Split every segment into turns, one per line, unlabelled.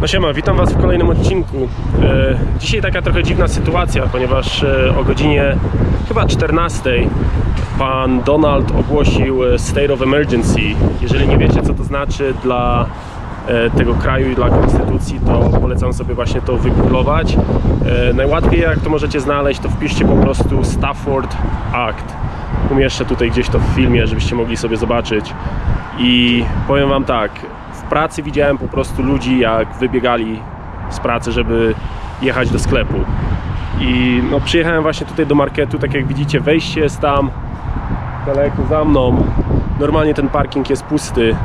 No siema, witam Was w kolejnym odcinku. E, dzisiaj taka trochę dziwna sytuacja, ponieważ e, o godzinie chyba 14 pan Donald ogłosił e, State of Emergency. Jeżeli nie wiecie co to znaczy dla tego kraju i dla konstytucji, to polecam sobie właśnie to wygooglować. Najłatwiej jak to możecie znaleźć, to wpiszcie po prostu Stafford Act. Umieszczę tutaj gdzieś to w filmie, żebyście mogli sobie zobaczyć. I powiem Wam tak, pracy widziałem po prostu ludzi, jak wybiegali z pracy, żeby jechać do sklepu. I no, przyjechałem właśnie tutaj do marketu, tak jak widzicie, wejście jest tam daleko za mną. Normalnie ten parking jest pusty,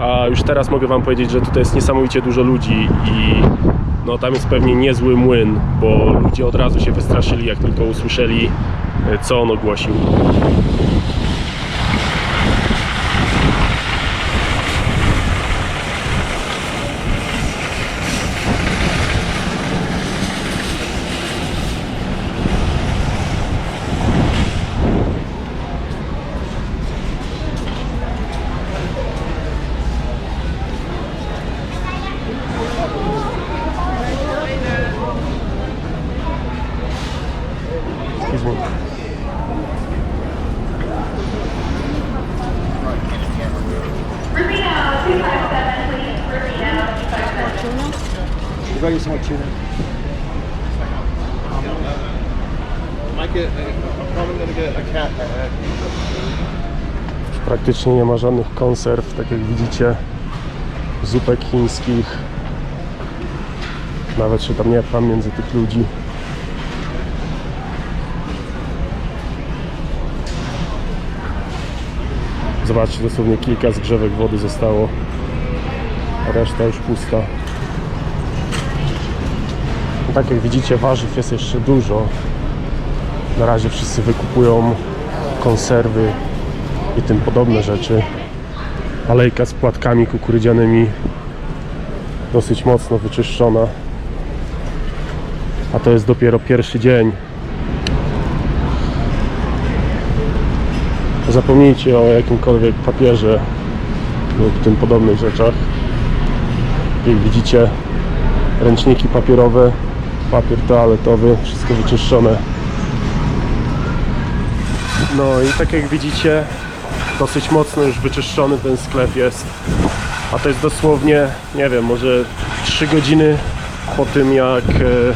a już teraz mogę Wam powiedzieć, że tutaj jest niesamowicie dużo ludzi i no, tam jest pewnie niezły młyn, bo ludzie od razu się wystraszyli, jak tylko usłyszeli, e, co on ogłosił.
Get a cat head.
Praktycznie nie ma żadnych konserw, tak jak widzicie, zupek chińskich. Nawet się tam nie pcham między tych ludzi. Zobaczcie, dosłownie kilka zgrzewek wody zostało, reszta już pusta. No tak jak widzicie, warzyw jest jeszcze dużo. Na razie wszyscy wykupują konserwy i tym podobne rzeczy. Alejka z płatkami kukurydzianymi dosyć mocno wyczyszczona. A to jest dopiero pierwszy dzień. Zapomnijcie o jakimkolwiek papierze lub tym podobnych rzeczach. Jak widzicie, ręczniki papierowe, papier toaletowy, wszystko wyczyszczone. No i tak jak widzicie, dosyć mocno już wyczyszczony ten sklep jest. A to jest dosłownie, nie wiem, może 3 godziny po tym jak e,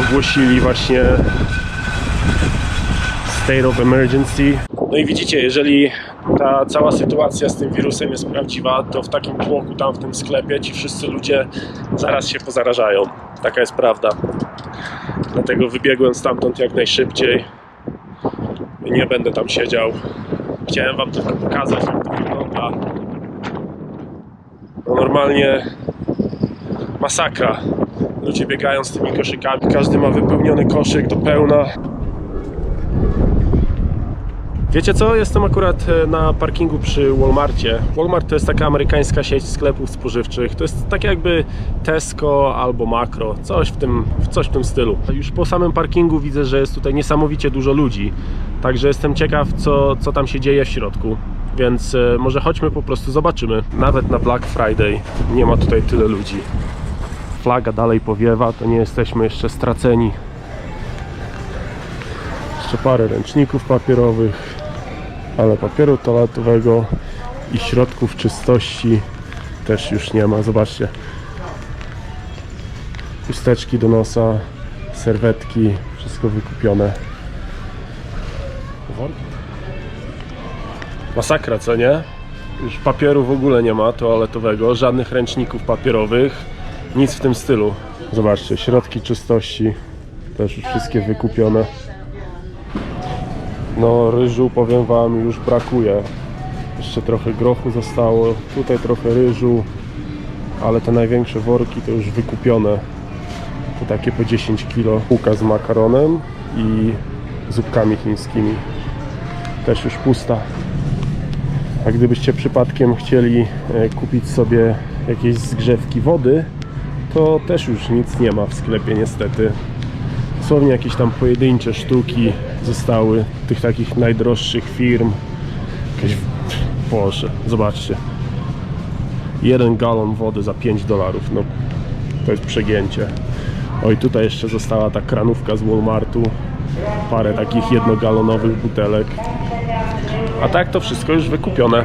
ogłosili właśnie state of emergency. No i widzicie, jeżeli ta cała sytuacja z tym wirusem jest prawdziwa, to w takim tłoku tam w tym sklepie ci wszyscy ludzie zaraz się pozarażają. Taka jest prawda. Dlatego wybiegłem stamtąd jak najszybciej. Nie będę tam siedział. Chciałem wam tylko pokazać, jak to wygląda. No normalnie masakra. Ludzie biegają z tymi koszykami. Każdy ma wypełniony koszyk do pełna. Wiecie co? Jestem akurat e, na parkingu przy Walmartie. Walmart to jest taka amerykańska sieć sklepów spożywczych. To jest tak jakby Tesco albo Makro, coś w tym, coś w tym stylu. Już po samym parkingu widzę, że jest tutaj niesamowicie dużo ludzi. Także jestem ciekaw, co, co tam się dzieje w środku. Więc e, może chodźmy po prostu zobaczymy. Nawet na Black Friday nie ma tutaj tyle ludzi. Flaga dalej powiewa, to nie jesteśmy jeszcze straceni. Jeszcze parę ręczników papierowych, ale papieru toaletowego i środków czystości też już nie ma. Zobaczcie. Chusteczki do nosa, serwetki, wszystko wykupione. Masakra, co nie? Już papieru w ogóle nie ma toaletowego, żadnych ręczników papierowych, nic w tym stylu. Zobaczcie, środki czystości też już wszystkie wykupione. No ryżu powiem wam już brakuje. Jeszcze trochę grochu zostało, tutaj trochę ryżu, ale te największe worki to już wykupione. To takie po 10 kg. Półka z makaronem i zupkami chińskimi. Też już pusta. A gdybyście przypadkiem chcieli e, kupić sobie jakieś zgrzewki wody, to też już nic nie ma w sklepie niestety. Dosłownie jakieś tam pojedyncze sztuki zostały tych takich najdroższych firm. Jakieś... Boże, zobaczcie. jeden galon wody za 5 dolarów. No, to jest przegięcie. Oj, tutaj jeszcze została ta kranówka z Walmartu. Parę takich jednogalonowych butelek. A tak to wszystko już wykupione.